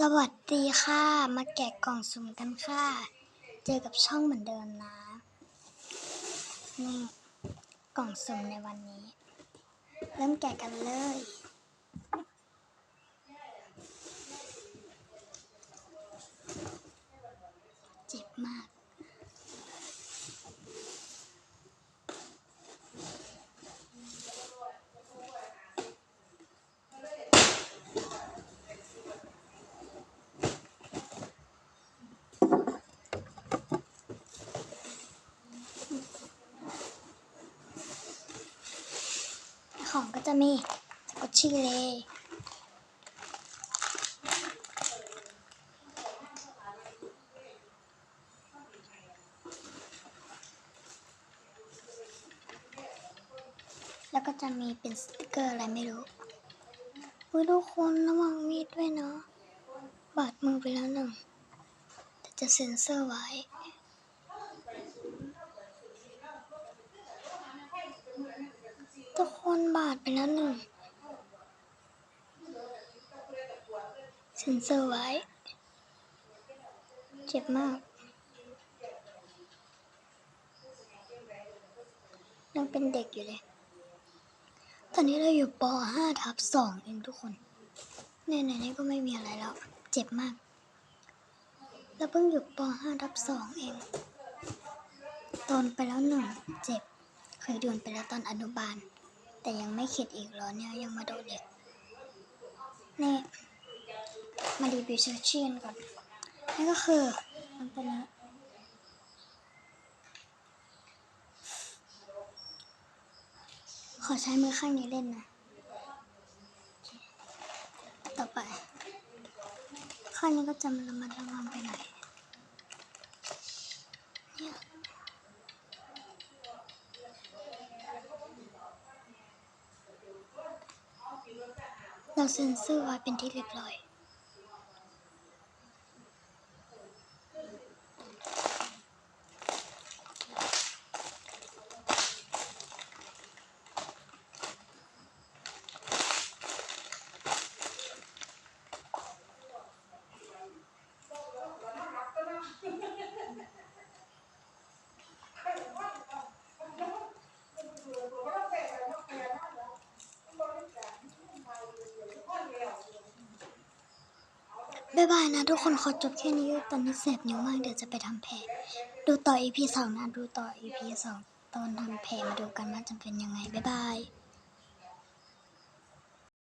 สวัสดีค่ะ มาแกะกล่องสุ่มกันค่ะ เจอกับช่องเหมือนเดิมนะ นี่ กล่องสุ่มในวันนี้ เริ่มแกะกันเลย เจ็บมาก ของก็จะมีสกอตชีเลยแล้วก็จะมีเป็นสติกเกอร์อะไรไม่รู้อุ้ยทุกคนระวังมีดด้วยเนาะบาดมือไปแล้วหนึ่งแต่จะเซ็นเซอร์ไว้ ทุกคน บาดไปแล้วหนึ่งเซ็นเซอร์ไว้ เจ็บมาก ยังเป็นเด็กอยู่เลย ตอนนี้เราอยู่ป .5 ทับ2เองทุกคนเนี่ยในนี้ก็ไม่มีอะไรแล้ว เจ็บมาก เราเพิ่งอยู่ป .5 ทับ2เองโดนไปแล้วหนึ่งเจ็บ เคยโดนไปแล้วตอนอนุบาล แต่ยังไม่เข็ดอีกเหรอเนี่ย ยังมาโดนอีกนี่มารีวิวเชอร์ชีนก่อนนั่นก็คือมันเป็นขอใช้มือข้างนี้เล่นนะ ต่อไป ข้างนี้ก็จะมาระมัดระวังไปหน่อย เราเซ็นเซอร์ไว้เป็นที่เรียบร้อย บายบายนะทุกคนขอจบแค่นี้ตอนนี้เสบนิ้วมากเดี๋ยวจะไปทำแผลดูต่อ EP สองนะ ดูต่อ EP สองตอนทำแผลมาดูกันว่าจะเป็นยังไง บ๊ายบาย